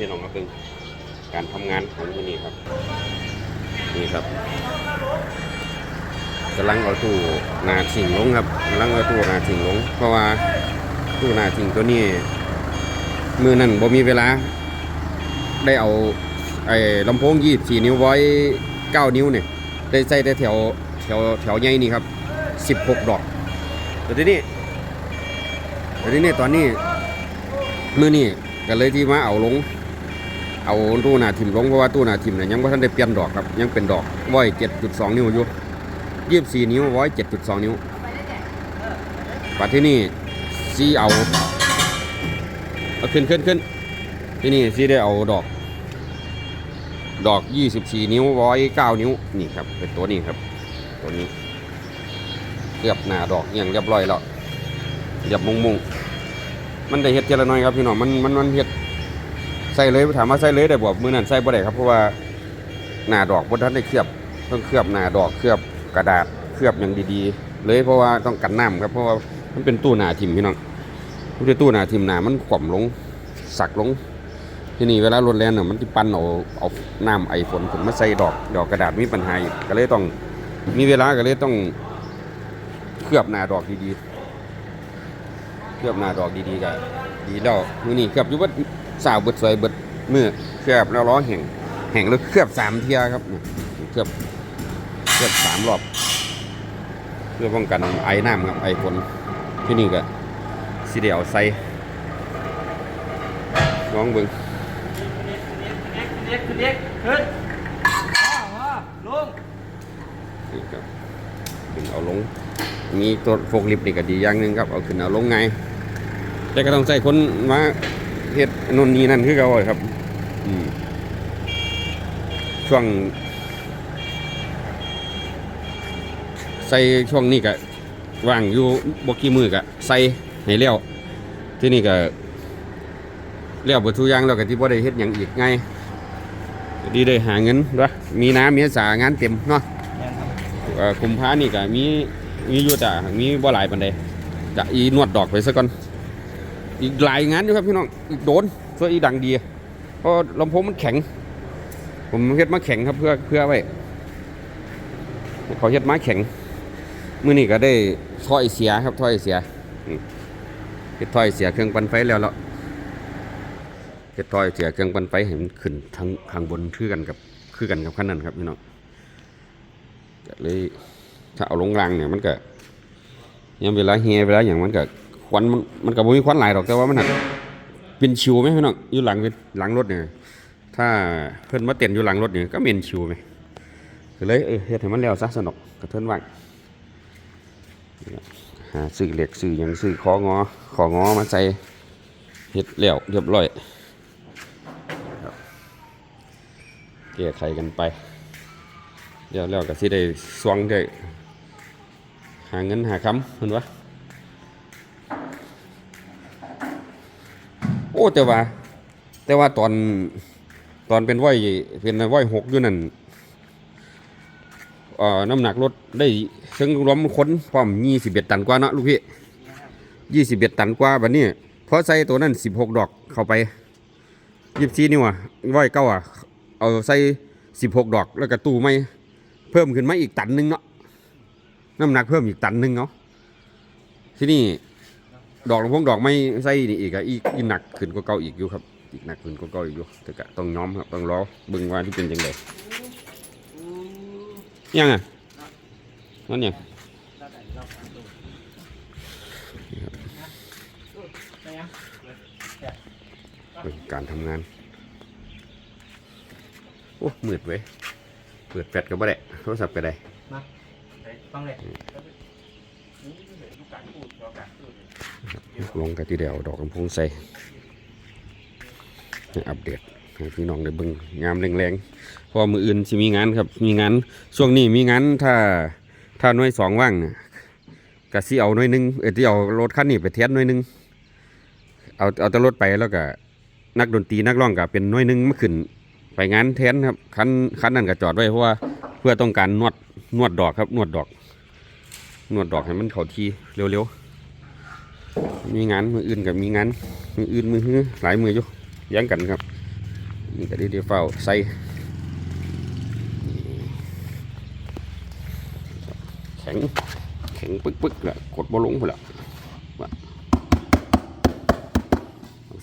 พี่น้องมาเป็นการทำงานของที่นี่ครับ นี่ครับกำลังเอาตู้นาถิงลงครับกำลังเอาตู้นาถิงลง เพราะว่าตู้นาถิงตัวนี้มือนั่นบ่มีเวลา ได้เอาไอ้ลำโพง24นิ้วไว้9นิ้วเนี่ยได้ใส่แต่แถวแถวแถวใหญ่นี่ครับ16ดอกแต่ทีนี้แต่ทีนี้ตอนนี้มือนี่ก็เลยที่มาเอาลง เอาตู้หนาทิมลงเพราะว่าตู้หนาทิมเนี่ยยังไม่ทันได้เปลี่ยนดอกครับยังเป็นดอกว้7.2นิ้วอยู่24นิ้วว้7.2นิ้วปัดที่นี่ซีเอาเอาขึ้นขึ้นขึ้นที่นี่ซีได้เอาดอก ดอก24นิ้วไว้9นิ้วนี่ครับเป็นตัวนี้ครับ ตัวนี้เรียบหน้าดอกอย่างเรียบร้อยแล้วเรียบมุงมุงมันได้เฮ็ดเจละน้อยครับพี่น้องมันมันมันเฮ็ด ส่เลยถามว่าใส่เลยได้บ่มือนั้นใส่บ่ได้ครับเพราะว่าหน้าดอกบ่ทันได้เคลือบต้องเคลือบหน้าดอกเคลือบกระดาษเคลือบอย่างดีๆ เลยเพราะว่าต้องกันน้ำครับเพราะว่ามันเป็นตู้หน้าทิมพี่น้องมันเป็นตู้หน้าทิมหน้ามันขว่ำลงสักลงที่นี่เวลารถแล่นน่ะมันสิปั่นเอาเอาน้ำไอฝนขึ้นมาใส่ดอกดอกกระดาษมีปัญหาอีกก็เลยต้องมีเวลาก็เลยต้องเคลือบหน้าดอกดีๆเคลือบหน้าดอกดีๆก็ดีแล้วมือนี้เคลือบอยู่เบิด สาวเบิดสวยเบิดมือเคลือบแล้วล้อแห่งแห่งแล้วเคลือบสามเทียครับเนี่ยเคลือบเคลือบสามรอบเพื่อป้องกันไอ้น้ำครับไอ้ฝนที่นี่ก็สิเดียวใส่ลองเบิ่งเด็กขึ้นเด็กขึ้นลงนี่ครับขึ้นเอาลง มีตัวโฟกลิฟต์นี่ก็ดีอย่างหนึงครับ เอาขึ้นเอาลงไงแต่ก็ต้องใส่คนมา เฮ็ดนู่นนี่นั่นคือเขาอะครับอืมช่วง ใส่ช่วงนี้ก็ว่างอยู่บกี่มือก็ใส่ให้เลี้ยวที่นี่ก็เลี้ยวเบิดทุกอย่างแล้วก็ที่บ่ได้เฮ็ดหยังอีกไงดีได้หาเงินด้วยมีน้ำมีสางานเต็มเนาะเอ่อกุมภานี่ก็มีมีอยู่แต่มีบ่หลายปานใดจะอีนวดดอกไปซะก่อน อีกหลายงานอยู่ครับพี่น้องอีกโดนส่วนอีดังดีเพราะลำโพงมันแข็ง ผมเฮ็ดมาแข็งครับเพื่อเพื่อไว้เขาเฮ็ดมาแข็งมื่อนี้ก็ได้ถ้อยเสียครับถ้อยเสียเฮ็ดถ้อยเสียเครื่องปั่นไฟแล้วแล้วเฮ็ดถ้อยเสียเครื่องปั่นไฟให้มันขึ้นทั้งข้างบนคือกันกับคือกันกับคันนั้นครับพี่น้องเลยถ้าเอาลงรางเนี่ยมันก็ยามเวลาเฮเวลาอย่างมันก็ ควันมันมันก็บ่มีควันหลายดอกแต่ว่ามันหักเป็นชิวไหมพี่น้องอยู่หลังหลังรถเนี่ยถ้าเพิ่อนมาเต้นอยู่หลังรถเนี่ยก็เหม็นชิวไหมก็เลยเออเฮ็ดให้มันแล้วซะสนุกกระเทินว่างหาซื้อเหล็กซื้อยังซื้อของอของอมาใส่เฮ็ดแล้วเรียบร้อยครับแก้ไขกันไปเดี๋ยวแล้วก็สิได้สวงได้หาเงินหาคำเห็นวะ อ้แต่ว่า แต่ว่าตอนตอนเป็นวัยเป็นวัยหกอยู่นั่นเอ่อน้ำหนักรถได้ซึ่งรวมคนพร้อมยี่สิบเอ็ดตันกว่าเนาะลูกพี่ยี่สิบเอ็ดตันกว่าแบัดนี้เพราะใส่ตัวนั้นสิบหกดอกเข้าไปยี่สิบสี่นี่ว่ะร้อยเก้าอะเอาใส่สิบหกดอกแล้วก็ตู้ไม่เพิ่มขึ้นมาอีกตันนึงเนาะน้ำหนักเพิ่มอีกตันนึงเนาะที่นี่ ดอกลำพงดอกไม่ใส่นี่อีกอะอีกอีกหนักขึ้นกว่าเก่าอีกอยู่ครับ อีกหนักขึ้นกว่าเก่าอีกอยู่แต่ก็ต้องย้อมครับต้องรอเบิ่งว่าที่เป็นยังไงยังอะนั่นยังการทำงาน โอ้มืดเว้ยเปิดแฟลชก็บ่ได้โทรศัพท์ก็ได้ต้องเลย ลงกันทีเดียวดอกลำพงใส่ให้อัปเดตให้พี่น้องได้เบิ่งงามแรงๆพอมืออื่นสิมีงานครับมีงานช่วงนี้มีงานถ้าถ้าหน่วยสองว่างเสียก็สิเอาหน่วยหนึงเออที่เอารถคันนี้ไปเทียนหน่วยหนึงเอาเอาแต่รถไปแล้วก็นักดนตรีนักร้องก็เป็นหน่วยหนึงมาขึ้นไปงานแทนครับคันคันนั้นก็จอดไว้เพราะว่าเพื่อต้องการนวดนวดดอกครับนวดดอก นวดดอกให้มันเข้าทีเร็วๆ มีงานมืออื่นกับมีงานมืออื่นมือฮื้อหลายมืออยู่ยังกันครับ นี่ก็ได้เดี๋ยวเฝ้าใส่แข็งแข็งปึ๊กปึ๊กละกดบ่ลงพุ่นละว่า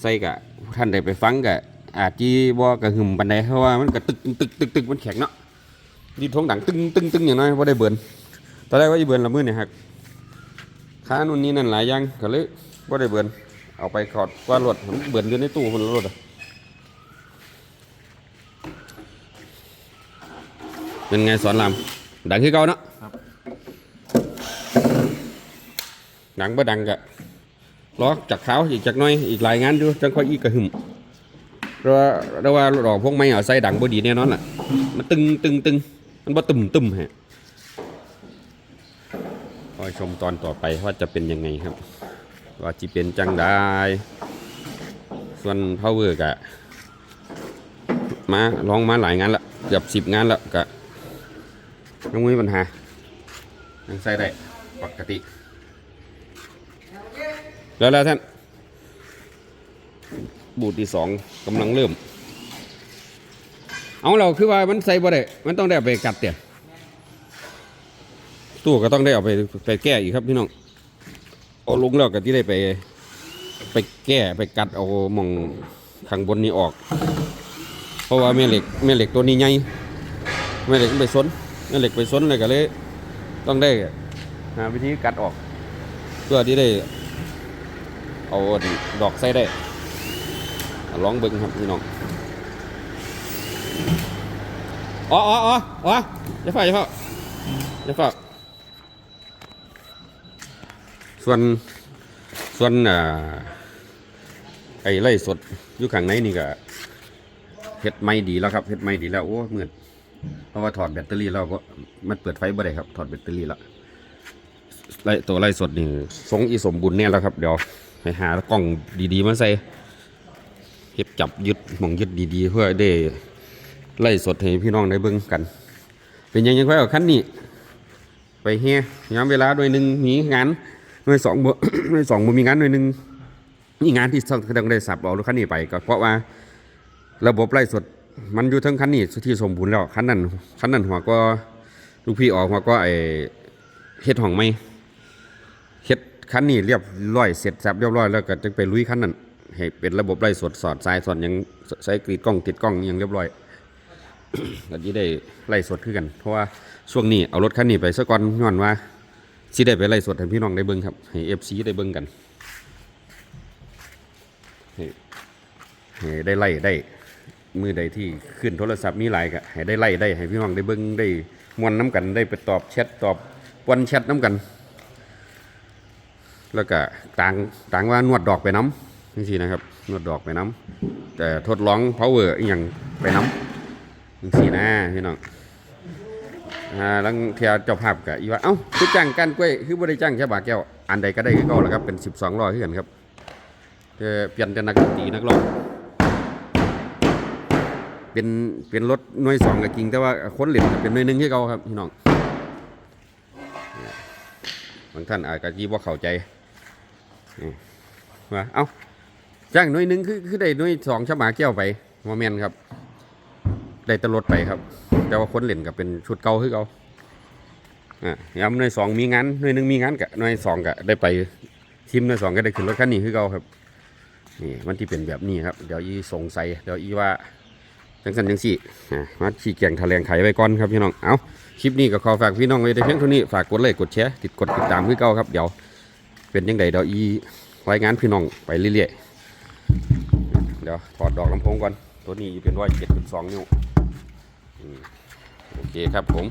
ใส่กะท่านได้ไปฟังกะอาจจีบ่กระหึ่มปันใดเพราะว่ามันก็ตึกตึกตึกตึกมันแข็งเนาะดีท้องดังตึงตึงตึงอย่างน้อยบ่ได้เบิร์น ตอนแรกว่าอีเบิร์นละมือเนี่ยครับค้านู่นนี่นั่นหลายอย่างก็เลยบ่ได้เบิร์นเอาไปขอดว่ารถมันเบิร์นอยู่ในตู้คนละรถอะเป็นไงสอนรามดังคือเก่าเนาะครับดังบ่ดังกะล้อจากเขาอีกจากหน้อยอีกหลายงานอยู่จังค่อยอีกกระหึ่มเพราะว่าเราว่าดอกพวกไม้เอาใส่ดังบ่ดีแน่นอนล่ะ มันตึงตึงตึงมันบ่ตึมตึมฮะค อยชมตอนต่อไปว่าจะเป็นยังไงครับ ว่าจะเป็นจังได้ ส่วนพาวเวอร์กะมาลองมาหลายงานละเกือบสิบงานล้วกะยังไม่มีปัญหายังใส่ได้ปกติ แล้วแล้วท่านบูธที่สองกำลังเริ่ม เอาเราคือว่ามันใส่บ่ได้มันต้องได้เอาไปกัดเตี่ย ตู้ก็ต้องได้เอาไปไปแก้อีกครับพี่น้องเอาลงแล้วก็ที่ได้ไป ไปแก้ไปกัดเอาหมองข้างบนนี้ออก เพราะว่าแม่เหล็กแม่เหล็กตัวนี้ใหญ่แม่เหล็กไปซนแม่เหล็กไปซนเลยก็เลยต้องได้หาวิธีกัดออก เพื่อที่ได้ เอาดอกใส่ได้ลองเบิ่งครับพี่น้องอ๋ออ๋ออ๋ออ๋ออย่าฝ่าอย่าฝ่าอย่าฝ่า ส่วนส่วนอ่าไอ้ไล่สดอยู่ข้างในนี่ก็เฮ็ดไม่ดีแล้วครับเฮ็ดไม่ดีแล้วโอ้เหมือนเพราะว่าถอดแบตเตอรี่แล้วก็มันเปิดไฟบ่ได้ครับถอดแบตเตอรี่แล้วไล่ตัวไล่สดนี่ทรงอีสมบุญเนี่ยแล้วครับ เดี๋ยวไปหากล้องดีๆมาใส่เฮ็ดจับยึดหมองยึดดีๆ เพื่อได้ไล่สดให้พี่น้องได้เบิ่งกัน เป็นยังยังไงกับขั้นนี้ไปเฮียย้ำเวลาโดยหนึ่งมีงาน โดยสองบ่โดยสองบ่มีงานโดยหนึ่งมีงานที่ต้องต้องได้สับเอารถคันนี้ไปก็เพราะว่าระบบไล่สดมันอยู่ทั้งคันนี้ที่สมบูรณ์แล้วคันนั้นคันนั้นหัวก็ลูกพี่ออกหัวก็ไอเฮ็ดห้องไม่เฮ็ดคันนี้เรียบร้อยเสร็จสับเรียบร้อยแล้วก็จะไปลุยคันนั้นให้เป็นระบบไล่สดสอดสายสอดยังใช้กรีดกล้องติดกล้องยังเรียบร้อยก็ที่ได้ไล่สดขึ้นกัน เพราะว่าช่วงนี้เอารถคันนี้ไปซะก่อนย้อนว่า สิได้ไปไล่สดให้พี่น้องได้เบิ่งครับ ให้เอฟซีได้เบิ่งกันให้ได้ไล่ได้มือใดที่ขึ้นโทรศัพท์มีหลายก็ให้ได้ไล่ได้ให้พี่น้องได้เบิ่งได้มวนน้ำกันได้ไปตอบแชทตอบวันแชทน้ำกัน แล้วก็ต่างต่างว่านวดดอกไปน้ำนี่สินะครับนวดดอกไปน้ำแต่ทดลอง power อีกอย่างไปน้ำจังซี่นะพี่น้อง อ่าลังเทียเจ้าภาพกะอีว่าเอ้าคือจ้างกันกล้วยคือบ่ได้จ้างแค่บาทแก้วอันใดก็ได้คือเก่าแล้วครับเป็น12ล้อคือกันครับเอ่อเปลี่ยนแต่นักดนตรีนักร้องเป็นเป็นรถหน่วยสองก็จริงแต่ว่าคนเล่นก็เป็นหน่วยหนึงคือเก่าครับพี่น้องบางท่านอาจจะยีบ่าเข้าใจมว่าเอ้าจ้างหน่วยหนึงคือคือได้หน่วยสองฉบาแก้วไปบ่แมนครับ ได้ตลดไปครับ แต่ว่าคนเล่นกับเป็นชุดเก่าคือเก่าอะย้ำหน่วยสองมีงานหน่วยหนึ่งมีงานกับหน่วยสองก็ได้ไปทีมหน่วยสองก็ได้ขึ้นรถคันนี้คือเก่าครับนี่มันที่เป็นแบบนี้ครับเดี๋ยวอีสงสัยเดี๋ยวอีว่าจังสันจังสี่อะมาชี้แจงแถลงไขไว้ก่อนครับพี่น้องเอาคลิปนี้ก็ขอฝากพี่น้องไว้แต่เพียงเท่านี้ฝากกดไลค์กดแชร์ติดกดติดตามคือเก่าครับเดี๋ยวเป็นยังไงเดี๋ยวอีรายงานพี่น้องไปเรื่อยๆเดี๋ยวถอดดอกลำโพงก่อนตัวนี้เป็นร้อยเจ็ดสิบสองนิ้ว โอเคครับผม